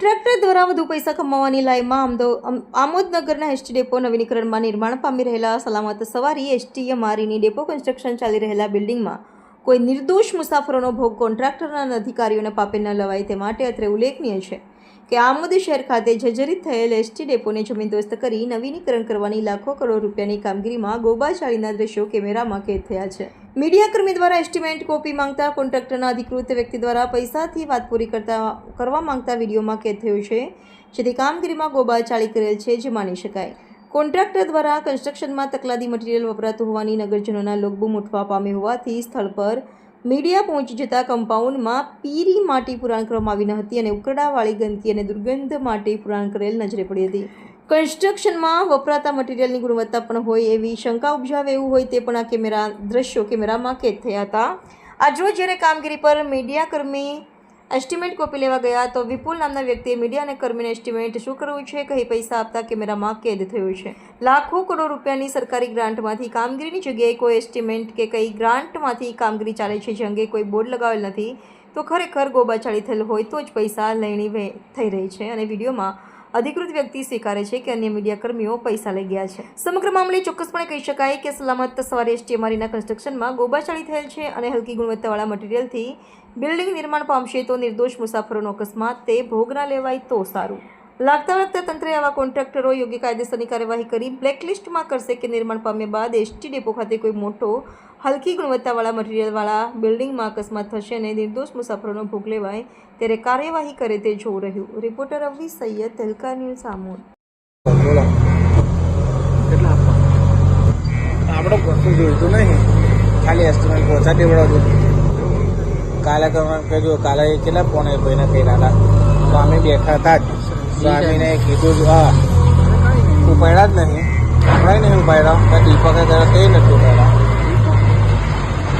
Contractor દ્વારા વધુ પૈસા કમાવાની લાઈમાં આમદો- આમોદનગરના એસટી ડેપો નવીનીકરણમાં નિર્માણ પામી રહેલા સલામત સવારી એસટી અમારીની ડેપો કન્સ્ટ્રક્શન ચાલી રહેલા બિલ્ડિંગમાં કોઈ નિર્દોષ મુસાફરોનો ભોગ કોન્ટ્રાક્ટરના અધિકારીઓને પાપે ન લવાય તે માટે અત્રે ઉલ્લેખનીય છે. કે આમોદ શહેર ખાતે જર્જરિત થયેલ એસટી ડેપોને જમીનદોસ્ત કરી નવીનીકરણ કરવાની લાખો કરોડ રૂપિયાની કામગીરીમાં ગોબાચાળીના દ્રશ્યો કેમેરામાં કેદ થયા છે. મીડિયાકર્મી દ્વારા એસ્ટિમેટ કોપી માંગતા કોન્ટ્રાક્ટરના અધિકૃત વ્યક્તિ દ્વારા પૈસાથી વાત પૂરી કરતા કરવા માંગતા વિડીયોમાં કેદ થયો છે. જેથી કામગીરીમાં ગોબાચાળી કરેલ છે જે માની શકાય. કોન્ટ્રાક્ટર દ્વારા કન્સ્ટ્રક્શનમાં તકલાદી મટીરીયલ વપરાતું હોવાની નગરજનોના લોકબૂમ ઉઠવા પામી હોવાથી સ્થળ પર મીડિયા પહોંચી જતા કમ્પાઉન્ડમાં પીરી માટી પુરાણ કરવામાં આવી ન હતી અને ઉકરડાવાળી ગંદકી અને દુર્ગંધ માટે પુરાણ કરેલ નજરે પડી હતી. કન્સ્ટ્રક્શનમાં વપરાતા મટીરિયલની ગુણવત્તા પણ હોય એવી શંકા ઉપજાવે એવું હોય તે પણ આ કેમેરા દ્રશ્યો કેમેરામાં કેદ થયા હતા. આજરોજ જ્યારે કામગીરી પર મીડિયાકર્મી એસ્ટિમેટ કોપી લેવા ગયા તો વિપુલ નામના વ્યક્તિએ મીડિયાને કર્મીને એસ્ટિમેટ શું કરવું છે? કહી પૈસા આપતા કેમેરામાં કેદ થયું છે. લાખો કરોડ રૂપિયાની સરકારી ગ્રાન્ટમાંથી કામગીરીની જગ્યાએ કોઈ એસ્ટિમેટ કે કઈ ગ્રાન્ટમાંથી કામગીરી ચાલે છે જે અંગે કોઈ બોર્ડ લગાવેલ નથી, તો ખરેખર ગોબાચાળી થયેલ હોય તો જ પૈસા લેણી થઈ રહી છે. અને વિડીયોમાં અધિકૃત વ્યક્તિ સ્વીકારે છે કે અન્ય મીડિયા કર્મીઓ પૈસા લઈ ગયા છે. સમગ્ર મામલે ચોક્કસપણે કહી શકાય કે સલામત સવારે એસટીએમઆરીના કન્સ્ટ્રક્શનમાં ગોબાચાળી થયેલ છે અને હલકી ગુણવત્તાવાળા મટીરીયલથી બિલ્ડિંગ નિર્માણ પામશે તો નિર્દોષ મુસાફરોનો અકસ્માત, તે ભોગ ના લેવાય તો સારું. લાગતા લાગતા તંત્રે આવા કોન્ટ્રાક્ટરો યોગ્ય કાયદેસરની કાર્યવાહી કરી બ્લેકલિસ્ટમાં કરશે કે નિર્માણ પામ્યા બાદ એસટી ડેપો ખાતે કોઈ મોટો હલકી ગુણવત્તાવાળા મટીરિયલવાળા બિલ્ડિંગમાં અકસ્માત થશે અને નિર્દોષ મુસાફરોનો ભોગ લેવાય ત્યારે કાર્યવાહી કરે તે જોવું રહ્યું. Reporter Avi Saiyed Tehelka news Amod. આપણે કશું જોઈતું નહીં. ખાલી એસ્ટિમેટ પહોંચા દેવડાવજો કાલે તમે કહેજો કાલે કેટલા પોણે ભાઈને કર્યા હતા સ્વામી બેઠા હતા જ. સ્વામીને કીધું હા ઉપાડ્યા જ નહીં. આપણે નહીં ઉપાડ્યા દીપકે કર્યા તે નથી ઉપાડ્યા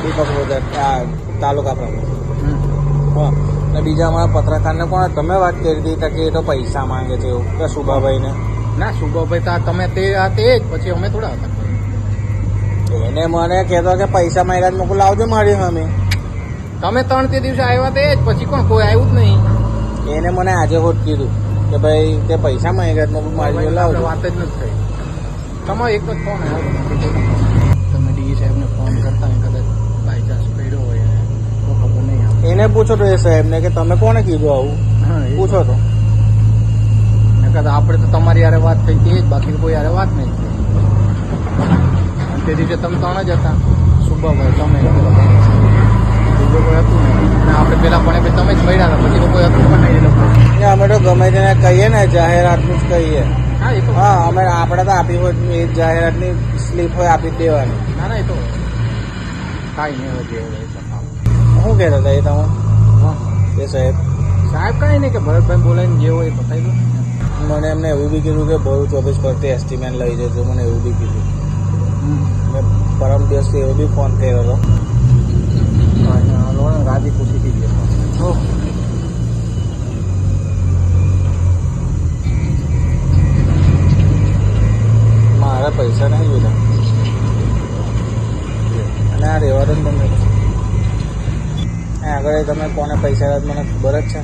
દીપક બોદર આ તાલુકા પ્રમુખ. હા અને બીજા અમારા પત્રકારને કોણ તમે વાત કરી હતી કે એ તો પૈસા માંગે છે એવું કે સુભાભાઈને ના સુભાભાઈ તો તમે તે આ તે જ પછી અમે થોડા હતા. એને મને કહેતો કે પૈસા માંગ્યા મોકલ લાવજો મારી સામે. તમે ત્રણ તે દિવસે આવ્યા તે જ પછી કોણ કોઈ આવ્યું જ નહીં. એને મને આજે હોટ કીધું. કે ભાઈ તે પૈસા માંગ્યા મોકલ મારી લાવજો. વાત જ નથી થઈ. તમારો એક જ ફોન આવ્યો તમે ડી સાહેબને ફોન કરતા કદાચ બાય ચાન્સ પડ્યો હોય તો ખબર નહીં એને પૂછો તો એ સાહેબને કે તમે કોને કીધું આવું? હા એ પૂછો તો. ને કદાચ આપણે તો તમારી યારે વાત થઈ હતી જ બાકી કોઈ યારે વાત નહીં થઈ. તે દિવસે તમે ત્રણ જ હતા. તમે ભાઈ. બીજો કોઈ હતું નહીં અને આપણે પેલા પણ એ તમે જ મળ્યા હતા પછી તો કોઈ હતું પણ નહીં એ લોકો ને અમે તો ગમે તેને કહીએ ને જાહેરાતનું જ કહીએ. હા અમે આપણે તો આપી હોય એ જાહેરાતની સ્લીપ હોય આપી દેવાની. ના ના એ તો કાંઈ નહીં હોય. શું કહેતા હતા એ તમે? હા. એ સાહેબ? સાહેબ કાંઈ નહીં કે ભરતભાઈ બોલાવીને જે હોય એ બતાવી દો મને એમને એવું બી કીધું કે બહુ ચોવીસ પરથી એસ્ટિમેટ લઈ જજો મને એવું બી કીધું. મેં પરમ દિવસથી એવો બી ફોન કર્યો હતો. પૈસા નહીં જોતા. અને આ રહેવા દો ને તમે આગળ તમે કોને પૈસા મને ખબર જ છે.